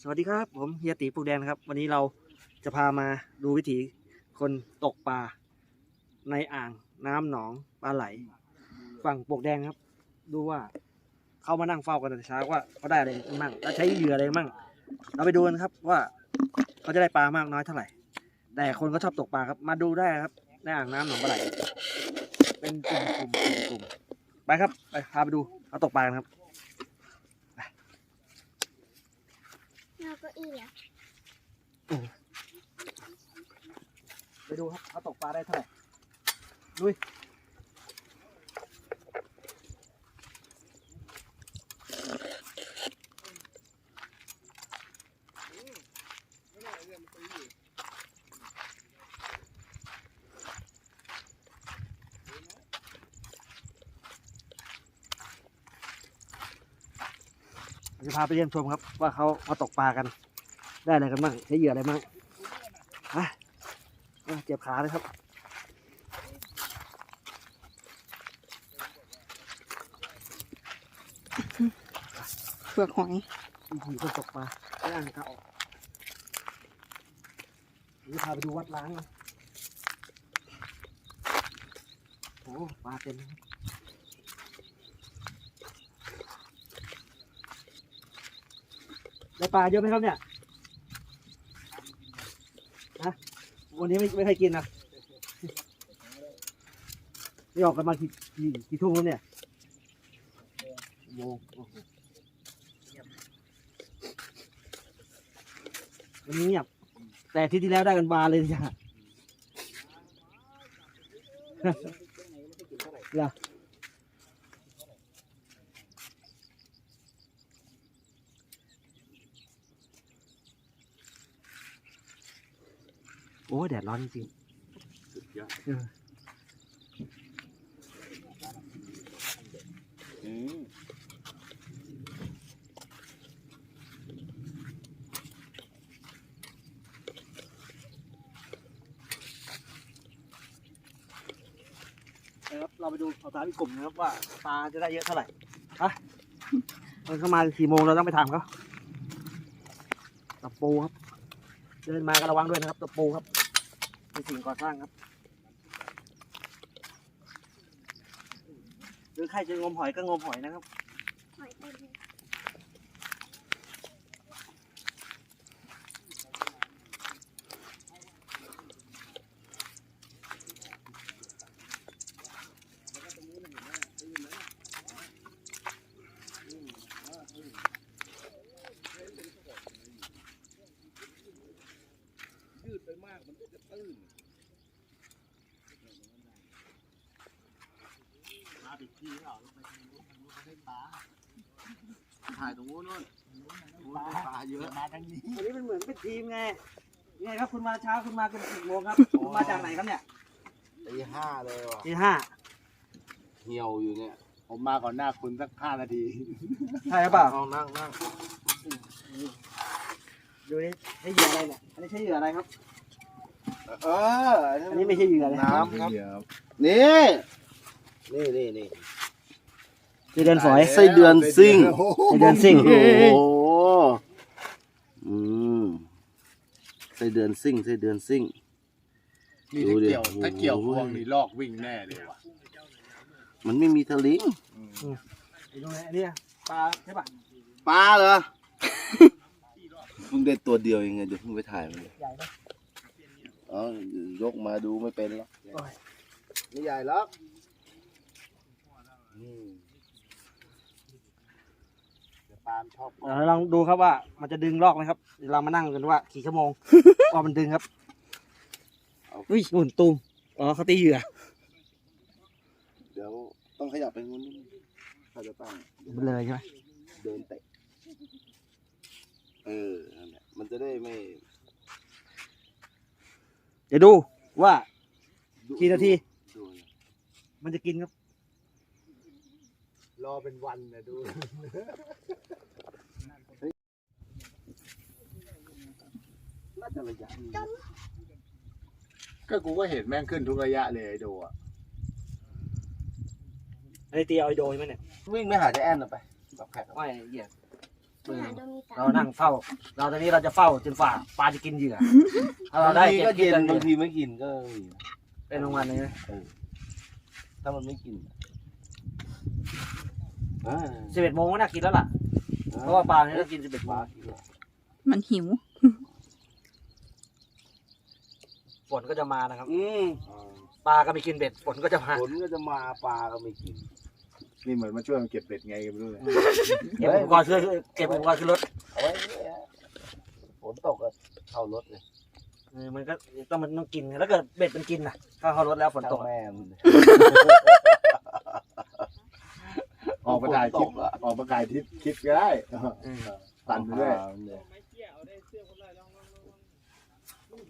สวัสดีครับ ผมเฮียตีปลูกแดงครับ วันนี้เราจะพามาดูวิถีคนตกปลาในอ่างน้ำหนองปลาไหล ฝั่งปกแดงครับ ดูว่าเขามานั่งเฝ้ากันแต่เช้าว่าเขาได้อะไรมั่งแล้วใช้เหยื่ออะไรมั่ง เราไปดูกันครับว่าเขาจะได้ปลามากน้อยเท่าไหร่ แต่คนก็ชอบตกปลาครับ มาดูได้ครับ ในอ่างน้ำหนองปลาไหล เป็นกลุ่มกลุ่มกลุ่มกลุ่มไปครับไปพาไปดูเขาตกปลากันครับ เราก็อีแล้วไปดูครับเขาตกปลาได้เท่าไหร่ลุยจะพาไปเยี่ยมชมครับว่าเขามาตกปลากัน ได้อะไรกันบ้างใช้เหยื่ออะไรบ้างอะอะเจ็บขาเลยครับเปลือกหอยวิธีคนตกปลาไม่อ่านครับนี่พาไปดูวัดล้างนะโอ้ปลาเต็มเลยได้ปลาเยอะไหมครับเนี่ยฮะ วันนี้ไม่ไม่เคยกินนะนี่ออกกันมากี่กี่กี่ทุ่มแล้วเนี่ยโมงโอ้โหวันนี้เงียบแต่ที่ที่แล้วได้กันบานเลยจ้ะ เหรอโอ้ย แดดร้อนจริงๆเออนะครับเราไปดูข่าวสารอีกกลุ่มนะครับว่าปลาจะได้เยอะเท่าไหร่อะมันเข้ามาสี่โมงเราต้องไปถามเขาตะปูครับ เดินมาก็ระวังด้วยนะครับตะปูครับเป็น สิ่งก่อสร้างครับ หรือใครจะงมหอยก็งมหอยนะครับ หอยเต็มเลย ถ่ายตรงนู้นนู่นปลาปลาเยอะมาทางนี้วันนี้มันเหมือนเป็นทีมไงยังไงครับคุณมาเช้าคุณมากันกี่โมงครับคุณมาจากไหนครับเนี่ยตีห้าเลยว่ะตีห้าเหี่ยวอยู่เนี่ย ผมมาก่อนหน้าคุณสักห้านาทีใช่หรือเปล่าเอานั่งนั่งดูนี่ใช้เหยื่ออะไรเนี่ยอันนี้ใช้เหยื่ออะไรครับ เอออันนี้ไม่ใช่เหยื่อเลยน้ำครับนี่ นี่นี่นี่ไส้เดือนฝอยไส้เดือนซิ่งไส้เดือนซิ่งโอ้โหอืมไส้เดือนซิ่งไส้เดือนซิ่ง นี่ดูถ้าดิเกี่ยวถ้าเกี่ยวโอ้พโหวงนี่ลอกวิ่งแน่เลยว่ะมันไม่มีทะลิงดูนะอันนี้ปลาใช่ป่ะปลาเหรอเพิ่งได้ตัวเดียวเองไงเดี๋ยวเพิ่งไปถ่ายมันเลยใหญ่ไหมอ๋อยกมาดูไม่เป็นหรอกโอ้ย ไม่ใหญ่หรอกอืม เดี๋ยวปาล์มชอบเดี๋ยวเราลองดูครับว่ามันจะดึงลอกไหมครับเดี๋ยวเรามานั่งกันว่ากี่ชั่วโมง ว่ามันดึงครับอุ้ยหุ่นตูมอ๋อเขาตีเหยื่อเดี๋ยวต้องขยับไปงูนนิดนึงเขาจะตั้งมันเลยใช่ไหมเดินเตะ เออนั่นแหละมันจะได้ไม่เดี๋ยวดูว่าดุกี่นาทีดูมันจะกินครับ รอเป็นวันนะดูน่าจะระยะนี้ก็กูก็เห็นแม่งขึ้นทุกระยะเลยไอ้ดูอะอันนี้ตีเอาไอโดยไหมเนี่ยวิ่งไม่หาเจะแอนน่ะไปแบบแขกไม่เหยื่อขนาดโดมีตาเรานั่งเฝ้า เราตอนนี้เราจะเฝ้าจนฝ่าปลาจะกินเหยื่อถ้าเราได้บางทีเก็บก็กิเย็นนกันบางทีไม่กินก็มีเป็นรางวัลเลยนะถ้ามันไม่กินอ่า สิบเอ็ดโมงก็น่ากินแล้วล่ะ เพราะว่าปลาเนี่ยต้องกินสิบเอ็ดโมปลางกินแล้วมันหิว ฝนก็จะมานะครับ อืมปลาก็ไม่กินเบ็ด ฝนก็จะมา ฝนก็จะมาปลาก็ไม่กิน นี่เหมือนมาช่วยมันเก็บเป็ดไงก็ไม่รู้เลยเก็บอุปกรณ์ซื้อเก็บอุปกรณ์ขึ้นรถเอาไว้เนี่ยฝนตกก็เข้ารถเลยเออมันก็ต้องมันต้องกินไงแล้วเกิดเบ็ดมันกินนะถ้าเขารถแล้วฝนตกช่างอะแม่มัน ออกมาถ่ายคลิปฝนตกอะออกมาถ่ายคลิปคลิปก็ได้อืมตันไปด้วย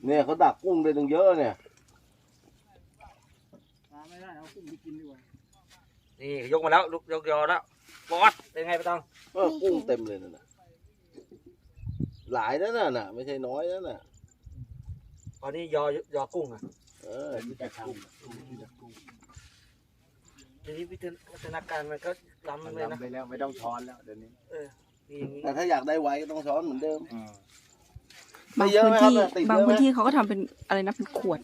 เนี่ยเขาดักกุ้งได้ตั้งเยอะเนี่ยนี่ยกมาแล้วลุกยกยอแล้วบอสเป็นไงไปต้องเออกุ้งเต็มเลยนั่นน่ะหลายนั่นน่ะน่ะ ไม่ใช่น้อยนั่นน่ะตอนนี้ยอยอกุ้งอะเออที่ดักกุ้งทีนี้วิวัฒนาการมันก็ ล้ำมันเลยนะ ลำไปแล้วไม่ต้องช้อนแล้วเดี๋ยวนี้นี่อย่างนี้แต่ถ้าอยากได้ไว้ก็ต้องช้อนเหมือนเดิมอืมบางเยอะพื้นไหมครับที่เนี่ยติดเยอะไหมบางพื้นที่เขาก็ทำเป็นอะไรนะเป็นขวด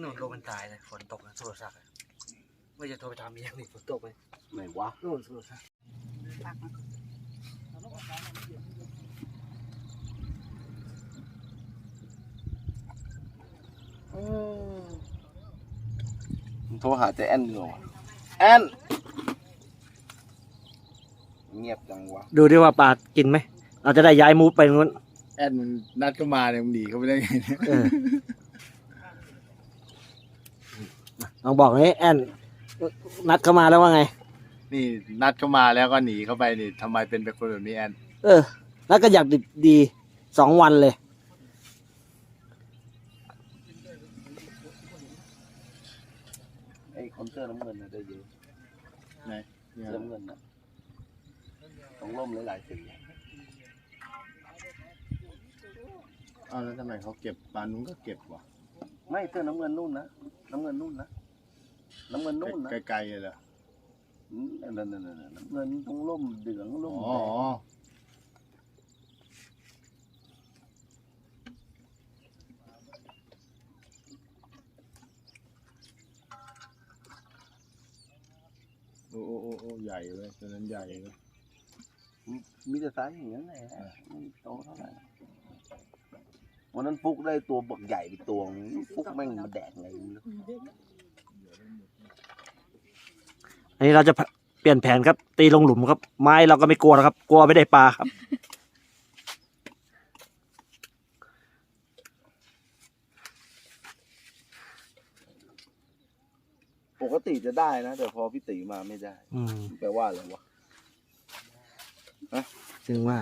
หนุนโรมันตายเลยฝนตกนะสุรศักดิ์อะไม่จะโทรไปถามเมียนี่ฝนตกไหมไหนวะนู่นสุรศักดิ์ โทรหาเจแอนดีกว่าแอนเงียบจังวะดูดิว่าปลากินไหม เราจะได้ย้ายมูฟไปตรงนู้นแอนมันนัดก็มาเนี่ยมันหนีเขาไปได้ไงเนี่ยเออลองบอกเลยแอนนัดเข้ามาแล้วว่าไง นี่นัดก็มาแล้วก็หนีเข้าไปนี่ทำไมเป็นเป็นคนแบบนี้แอน เออ แล้วก็อยากดีดีสองวันเลย ไอ้ คนเสื้อน้ำเงินน่ะได้เยอะเนี่ยเสื้อน้ำเงินน่ะต้องร่มหลายๆสีอ้าวแล้วทำไมเขาเก็บปลานุ้งก็เก็บวะไม่เสื้อน้ำเงินนู่นนะน้ำเงินนู่นนะน้ำเงินนู่นนะไกลๆเลยเหรออืมนั่นนั่นนั่นนั่นน้ำเงินต้องร่มเหลืองร่มอ๋อแดง อ้โอ้โอ้โอ้ใหญ่เลยตัวนั้นใหญ่เลยมีแต่สายอย่างนั้นแหละไม่โตเท่าไหร่วันนั้นฟุกได้ตัวบักใหญ่ไปตัวนึงฟุกแม่งมาแดกไงไม่รู้อันนี้เราจะเปลี่ยนแผนครับ ตีลงหลุมครับ ไม้เราก็ไม่กลัวแล้วครับ กลัวไม่ได้ปลาครับ ติจะได้นะ แต่พอพี่ตีมาไม่ได้อืมแปลว่าอะไรวะถึงว่า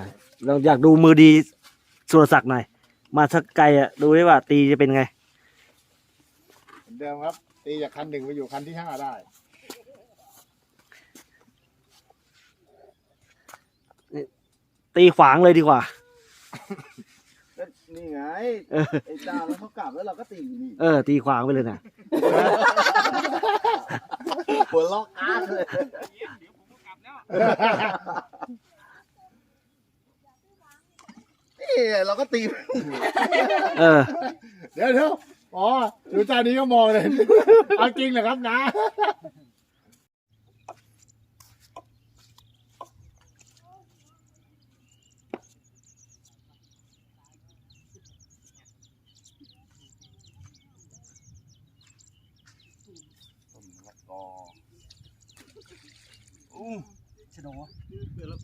เราอยากดูมือดีสุรศักดิ์หน่อย มาสักไกลอะ ดูได้ว่า ตีจะเป็นไง เหมือนเดิมครับ ตีจากคันหนึ่งไปอยู่คันที่ห้าได้ ตีขวางเลยดีกว่าก็ นี่ไงเออ ไอ้จ้าแล้วเขากลับแล้วเราก็ตีนี่เออ ตีขวางไปเลยนะ หัวล็อกอาร์ตเลยนี่เราก็ตีเออ เดี๋ยวเดี๋ยวอ๋อดูจานนี้ก็มองเลย เอาจริงเหรอครับนะ ต้นมะละกออู้ ชะโน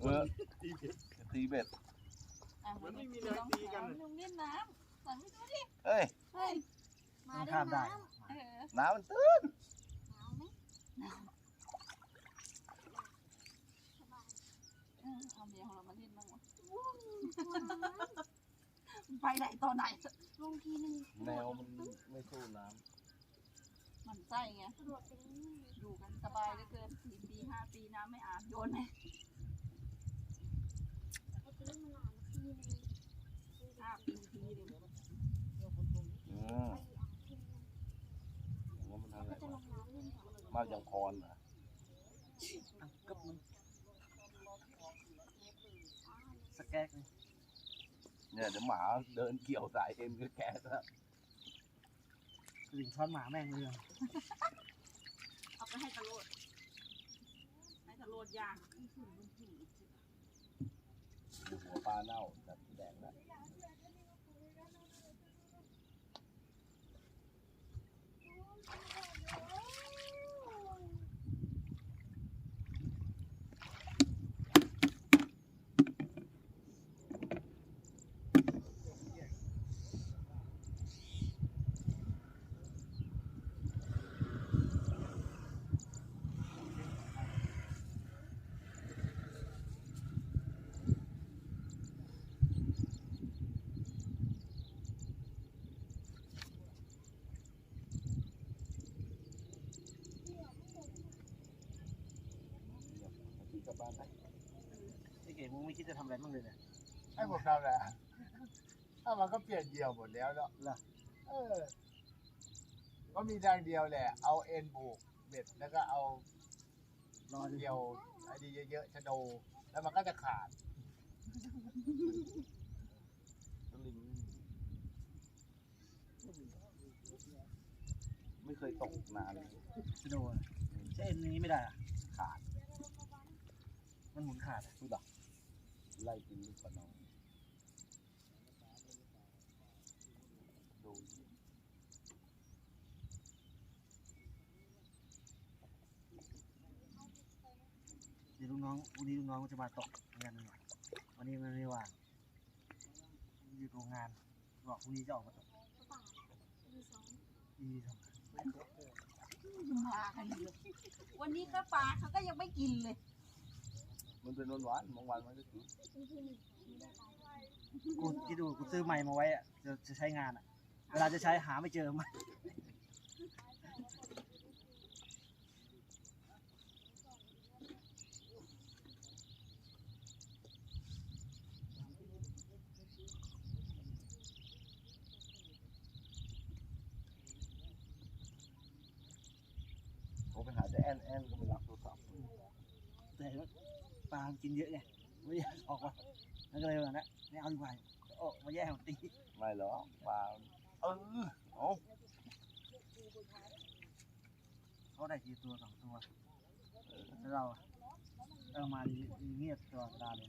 เออตีเบ็ดมันไม่มีอะไรตีกัน ลุงเล่นน้ำสั่งไม่ดูดิเฮ้ย เฮ้ยมาด้วยข้ามได้ น้เออน้ำมันตื้นเออเอาเมียของเรามาเล่นบ้างวะไปไหนตอนไหนำลงทีหนึ่งแนวมันไม่สู้น้ มันไส้ไง รวดอยู่กันสบายเหลือเกินสี่ปีห้าปีน้ำไม่อาบโยนไหมอ้ห้าปีทีเดียวอืมมายันทำอะไรจะลวงน้เนหรอมากยังเกึบมึงสแกกเลยเนี่ยเดี๋ยวหมาเดินเกี่ยวสายเอ็มก็แกะซะ ลิงช้อนหมาแม่งเรื่องเอาไปให้ตะโลดให้ตะโลดย่างหัวปลาเน่าแบบแดงแล้ว กลับบ้านไปไอ้เก๋มึงไม่คิดจะทำอะไรบ้างเลยเนี่ยให้ผมทำอะไรอะถ้ามันก็เปลี่ยนเหยี่ยวหมดแล้วเนาะเหรอเออ ก็มีทางเดียวแหละ เอาเอ็นผูกเบ็ดแล้วก็เอารอดูเหยี่ยวไอ้ดีเยอะๆชะโด แล้วมันก็จะขาดสลิงไม่เคยตกนานเลยจะโดนใช่เอ็นนี้ไม่ได้อะขาด มันหมุนขาดอะรู้ดักไล่กินลูกปลาน้องดูเดี๋ยวลูกน้องวันนี้ลูกน้องจะมาตกงานหนึ่งวันนี้มันไม่ว่างอยู่โรงงานบอกพรุ่งนี้จะออกมาตกป่ามีสองดีสองมากันเยอะวันนี้ก็ปลาเขาก็ยังไม่กินเลย มันเป็นหวานๆบางวันมันก็กินมีที่หนึ่งมีได้ไปกูคิดดูกูซื้อใหม่มาไว้อะจะจะใช้งานอะเวลาจะใช้หาไม่เจอมันโทรไปหาเจะแอนแอนก็ไม่รับโทรศัพท์แต่ว่าป ลามันกินเยอะไงไม่อยากออกมาแล้วก็เลยว่านะไม่เอาดีกว่าโอ้มาแย่งตีไม่หรอกปลาเออเอาเขาได้ทีตัวสองตัวแล้วเราอะเอามาดีเงียบตลอดเวลาเลย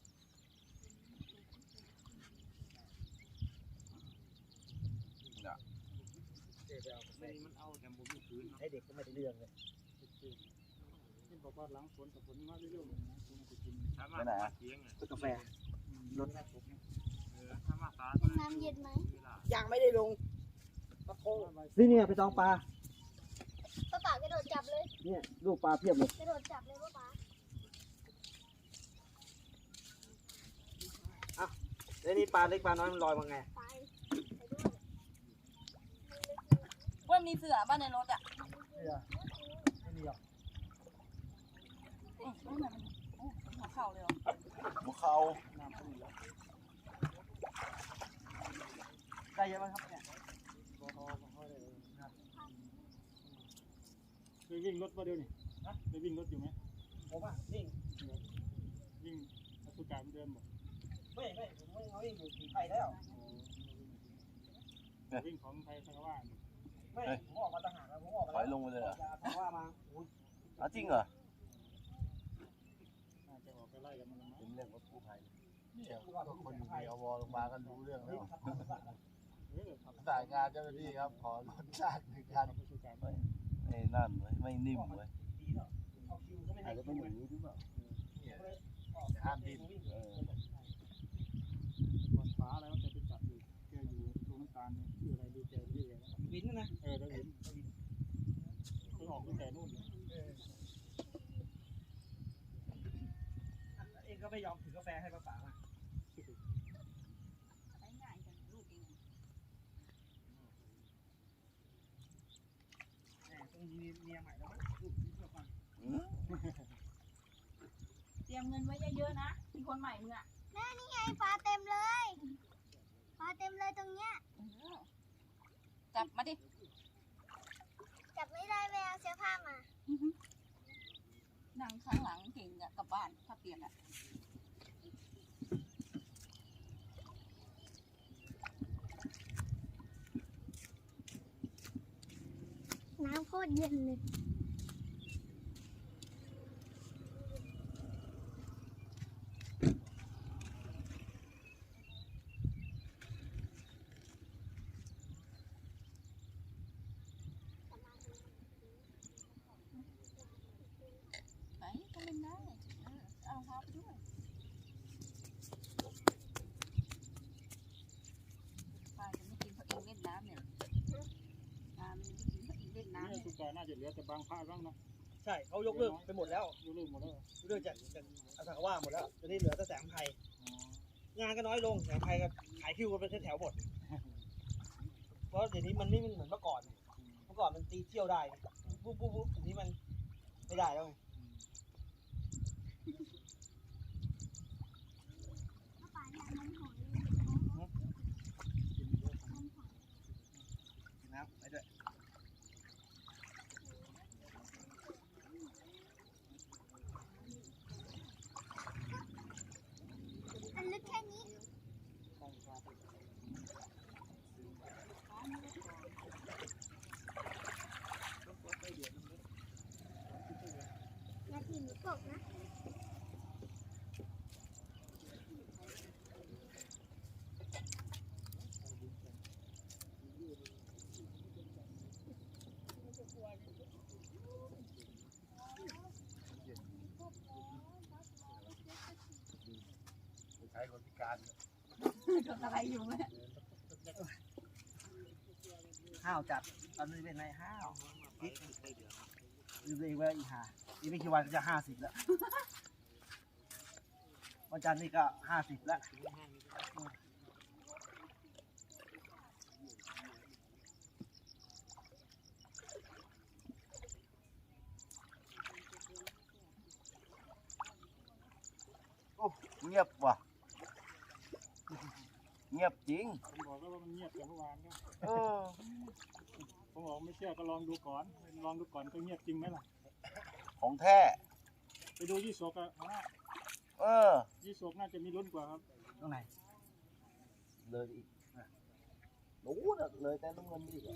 ให้เด็กก็ไม่ได้เรื่องเลยบอกว่าหลังฝนแต่ฝนมาเรื่อยไปไหนอะกาแฟรถน้ำเย็นไหมยังไม่ได้ลงนี่เนี่ยไปตองปลาป้าป่ากระโดดจับเลยเนี่ยลูกปลาเพียบเลยกระโดดจับเลยป้าป่าแล้วนี่ปลาเล็กปลาน้อยมันลอยมาไงไปไปด้วยว่ามีเสือบ้านในรถอะ ไม่มีหรอกอืมนั่นน่ะมันโอ้หัวเข่าเลยเหรอหัวเขาได้เยอะไหมครับเนี่ยเคยวิ่งรถมาเดียวนี่เคยวิ่งรถอยู่ไหมผมอะนี่วิ่งอสุการเดินหมดไม่ไม่ผมไม่เอาวิ่งอยู่สีไทยแล้ววิ่งของไทยสังว่า ไม่ผมออกมาต่างหากแล้วผมออกมาถอยแล้วลงไปเลยเหรอผมว่ามาอุ้ยอ๋อจริงเหรอน่าจะออกไปไล่กันมันละมั้งเป็นเรื่องรถกู้ภัยเนี่ยก็คนอยู่ในอวลงมากันรู้เรื่องแล้วเออสายงานเจ้าหน้าที่ครับ ขอรถชาติหนึ่งคันอสุการไม่นั่นเว้ยไม่นิ่มเว้ยดีแล้วเอาคิวก็ไม่ได้อาจจะเป็นอย่างนี้หรือเปล่าเนี่ยห้ามดิ้นเออคนฟ้าแล้วจะไปจับอยู่แกอยู่ตรงน้ำตาลเนี่ยชื่ออะไรดีเจดีอะไรนะ วินนะเออได้เห็นเพิ่งออกตั้งแต่นู่นเลยเองก็ไม่ยอมถือกาแฟให้ป้าป๋ามาใช้ง่ายจังลูกเองแหมต้องมีเมียใหม่แล้วมั้งลูกนี่เพื่อฟังอืมเตรียมเงินไว้เยอะๆนะ มีคนใหม่มึงอะ แม่นี่ไงปลาเต็มเลย ปลาเต็มเลยตรงเนี้ยเออ จับมาดิ จับไม่ได้แม่เอาเสื้อผ้ามานั่งข้างหลังเก่งอะกลับบ้านถ้าเปลี่ยนอะน้ำโคตรเย็นเลย ไหนก็เล่นได้เออเอารองเท้าไปด้วยปลาจะไม่กินเพราะเองเล่นน้ำเนี่ยปลามันจะไม่กิน เนี่ยสุกาน่าจะเหลือแต่บางพระบ้างเนาะใช่เขายกเลิกไปหมดแล้วยกเลิกหมดแล้วยกเลิกจากจากอาสาว่าหมดแล้วตอนนี้เหลือแต่แสงไทยงานก็น้อยลงแสงไทยก็ขายคิวกันเป็นแถวหมดเพราะเดี๋ยวนี้มันไม่เหมือนเมื่อก่อน เมื่อก่อนมันตีเที่ยวได้ปุ๊บปุ๊บปุ๊บทีนี้มันไม่ได้แล้วไงปลาเนี่ยมันหอยกินเยอะไปด้วย มันลึกแค่นี้ ตั้งพระไป นาทีหนูต กนะใช้คนพิการโดนอะไรอยู่ไหมห้าวจัดตอนนี้เป็นไงห้าวพริกดูเลยว่าอีกหา อีกไม่กี่วันก็จะห้าสิบแล้ววันจันทร์นี่ก็ห้าสิบแล้วโอ้เงียบว่ะ เงียบจริง ผมบอกแล้วว่ามันเงียบแต่เมื่อวานก็เออ ผมบอกไม่เชื่อก็ลองดูก่อน ลองดูก่อนก็เงียบจริงไหมล่ะ ของแท้ ไปดูยี่สกอะว่าเออ ยี่สกน่าจะมีลุ้นกว่าครับ ตรงไหน เลยอีกนะโอ้น่ะเลยแต่น้ำเงินไปอีกอะ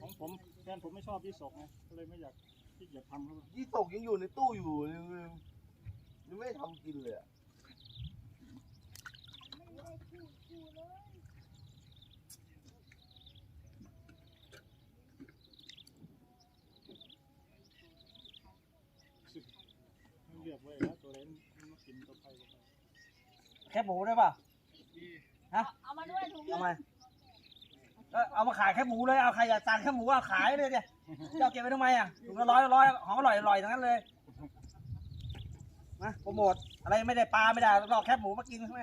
ของผมแฟนผมไม่ชอบยี่สกไงก็เลยไม่อยากที่อยากทำเขายี่ตกยังอยู่ในตู้อยู่ยังยังไม่ทำกินเลยอะ มันเรียกไว้แล้วตัวเล่ นมันมากินตัวไปตัวไปแคบหมูได้ป่ะเอามาด้วยถุงเอามาเอ้ยเอามาขายแคบหมูเลยเอาใครอยากจานแคบหมูเอาขายเลยเนี่ยจะเอาเก็บไว้ทำไมอะถุงละร้อยร้อยของอร่อยอร่อยทั้งนั้นเลยมาโปรโมทอะไรไม่ได้ปลาไม่ได้รอแคบหมูมากินใช่ไหม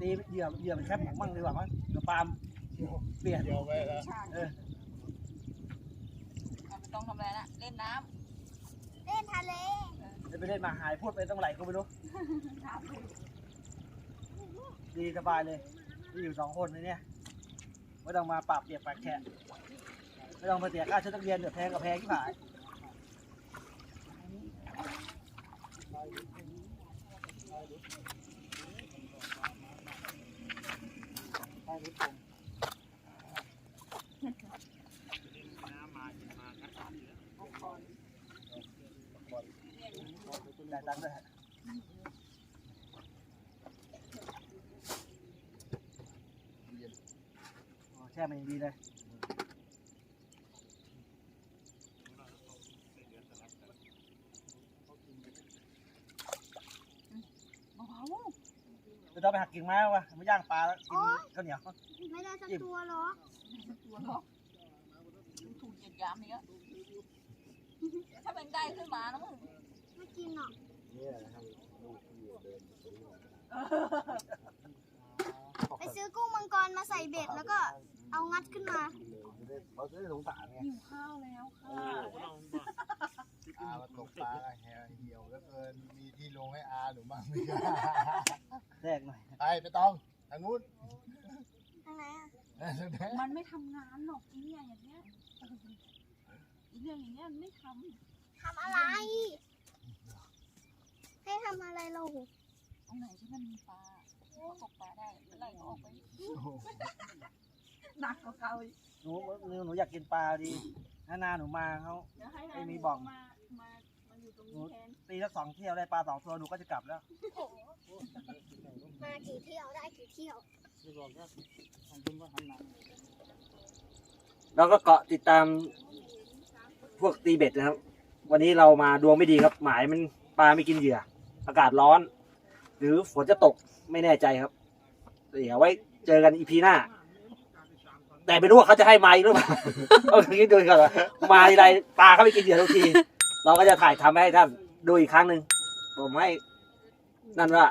ตีเหยื่อเหยื่อเป็นแคบหมูมั่งดีกว่ามั้งเดี๋ยวปาล์มเปลี่ยนเดียวไปแล้วชาติเออเอาไม่ต้องทำอะไรละเล่นน้เล่นทะเลเดี๋ยวไปเล่นมาหายพูดไปต้องไหลก็ไม่รู้ำน้ำดีสบายเลยมีอยู่สองคนในเนี่ยไม่ต้องมาปรับเปียกปากแฉะไม่ต้องมาเสียค่าชุดนักเรียนเดี๋ยวแพงกับแพงที่ผาย ได้ตังค์ด้วยแช่มันยังดีเลย จะต้องไปหักกิ่งไม้วะมาย่างปลาแล้วกินข้าวเหนียวไม่ได้สักตัวหรอกๆตัวหรอกดูถูกเหยียดหยามเนี้ยถ้าเป็นได้ขึ้นมานะมึงไม่กินหรอกเนี่ยให้ลูกพี่เดินซื้อมาไปซื้อกุ้งมังกรมาใส่เบ็ดแล้วก็เอางัดขึ้นมาเลยเขาจะได้สงสารไงหิวข้าวแล้วค่ะ อามาตกปลาแห่เหี่ยวแล้วเกิน มีที่ลงให้อาหรือมั่งไม่ได้แทรกหน่อยไปไปตองทางนู้นทางไหนอะ มันไม่ทำงานหรอกอีเนี่ยอย่างเงี้ยอีเนี่ยอย่างเงี้ยมันไม่ททำอะไร ให้ทำอะไรเราำตรงไหนที่มันมีปลาเขาตกปลาได้เมื่อไหร่ก็ออกไปหนักกว่าเก่าอีกหนูหนูหนูอยากกินปลาดีนานาหนูมาเขา เดี๋ยวให้ไม่มีบ่องมามามา อยู่ตรงนี้แทนตีสักสองเที่ยวได้ปลาสองตัวหนูก็จะกลับแล้วมากี่เที่ยวได้กี่เที่ยวที่บอกว่าทางคุณก็หันหลังเราก็เกาะติดตามพวกตีเบ็ดนะครับ วันนี้เรามาดวงไม่ดีครับ หมายมันปลาไม่กินเหยื่อ อากาศร้อน หรือฝนจะตกไม่แน่ใจครับ เดี๋ยวไว้เจอกันอีพีหน้า แต่ไม่รู้ว่าเขาจะให้มาอีกหรือเปล่า เอาคิดดูก่อนว่ามาทีไรปลาเขาไม่กินเหยื่อทุกที เราก็จะถ่ายทำให้ท่านดูอีกครั้งหนึ่งผมให้นั่นว่า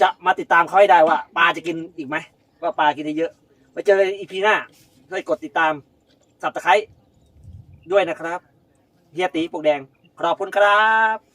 จะมาติดตามเขาให้ได้ว่าปลาจะกินอีกไหมว่าปลากินได้เยอะไว้เจอกันอีพีหน้าช่วยกดติดตามสับตะไคร้ด้วยนะครับเฮียตีปวกแดงขอบคุณครับ